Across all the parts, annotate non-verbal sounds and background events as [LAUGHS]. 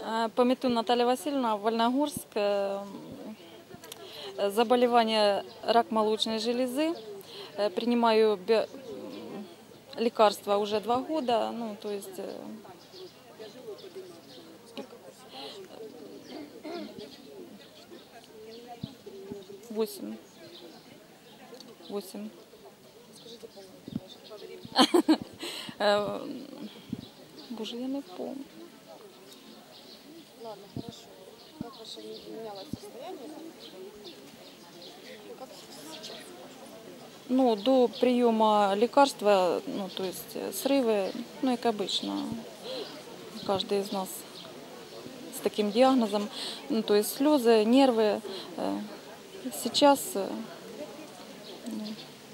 Э, Пометун Наталья Васильевна, Вольногорск. Э, Заболевание рак молочной железы. Э, Принимаю м, лекарства уже два года. Ну, то есть... Восемь. Восемь. [LAUGHS] Боже, я не помню. Ладно, хорошо. Как ваше менялось состояние? Как сейчас? Ну, до приема лекарства, ну, то есть э, срывы, ну, как обычно, каждый из нас с таким диагнозом, ну, то есть слезы, нервы. Э, Сейчас, э, ну,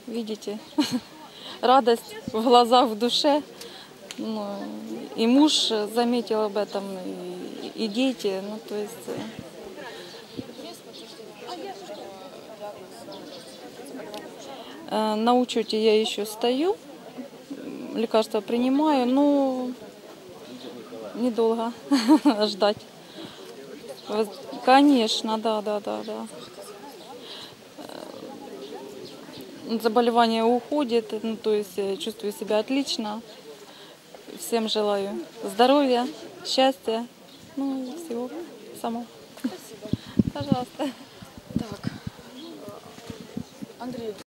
видите, [LAUGHS] радость в глазах, в душе. Ну, и муж заметил об этом, и, и дети, ну, то есть... э? Э, На учете я еще стою, лекарства принимаю, но недолго [LAUGHS] ждать. Конечно, да, да, да, да. Э, Заболевание уходит, ну, то есть чувствую себя отлично. Всем желаю здоровья, счастья, ну и всего самого. Пожалуйста. Так. Андрей,